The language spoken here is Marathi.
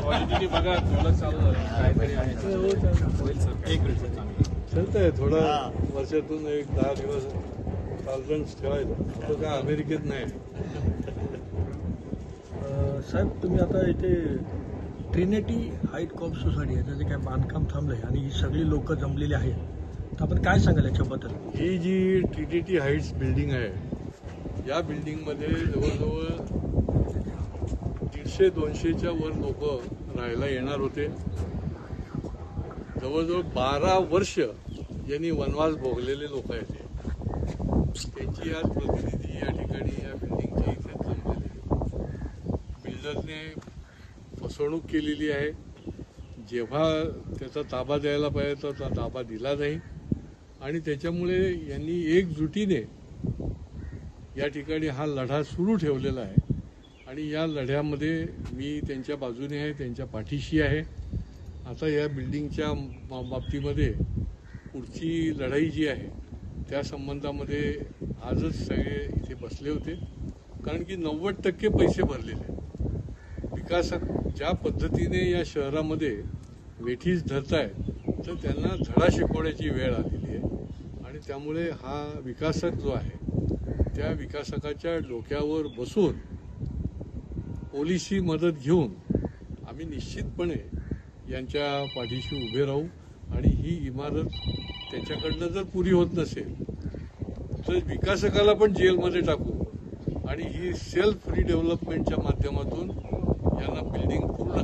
क्वालिटीने बघा बोलत चालू झालं काहीतरी आहे होईल सर एक मिनिट चालतंय थोडा वर्षातून एक दहा दिवस टॉलरन्स ठेवायचं. तो काय अमेरिकेत नाही. अ, साहेब तुम्ही आता इथे ट्रिनिटी हाईट कॉप सोसायटी आहे त्याचे काय बांधकाम थांबलंय आणि ही सगळी लोक जमलेली आहेत. तर आपण काय सांगाल याच्याबद्दल? ही जी T T T heights building आहे या बिल्डिंगमध्ये जवळजवळ दीडशे दोनशेच्या वर लोक राहायला येणार होते. जवळजवळ बारा वर्ष यांनी वनवास भोगलेले लोक आहेत त्यांची आज प्रतिनिधी या ठिकाणी या बिल्डिंगच्या इथे जमलेली बिल्डरने फसवणूक केलेली आहे. जेव्हा त्याचा ताबा द्यायला पाहिजे तर तो ताबा दिला नाही. आणि त्याच्यामुळे यांनी एकजुटीने या ठिकाणी हा लढा सुरू ठेवलेला आहे. आणि या लढ्यामध्ये मी त्यांच्या बाजूने आहे त्यांच्या पाठीशी आहे. आता या बिल्डिंगच्या बा- बाबतीमध्ये पुढची लढाई जी आहे त्या संबंधामध्ये आजच सगळे इथे बसले होते. कारण की नव्वद टक्के पैसे भरलेले आहेत. विकासक ज्या पद्धतीने या शहरामध्ये वेठीस धरतायत तर त्यांना धडा शिकवण्याची वेळ आलेली आहे. आणि त्यामुळे हा विकासक जो आहे त्या विकासकाच्या डोक्यावर बसून पोलिसी मदत घेऊन आम्ही निश्चितपणे यांच्या पाठीशी उभे राहू आणि ही इमारत त्याच्याकडनं जर पुरी होत नसेल तर विकासकाला पण जेलमध्ये टाकू. आणि ही सेल्फ रिडेव्हलपमेंटच्या माध्यमातून यांना बिल्डिंग पूर्ण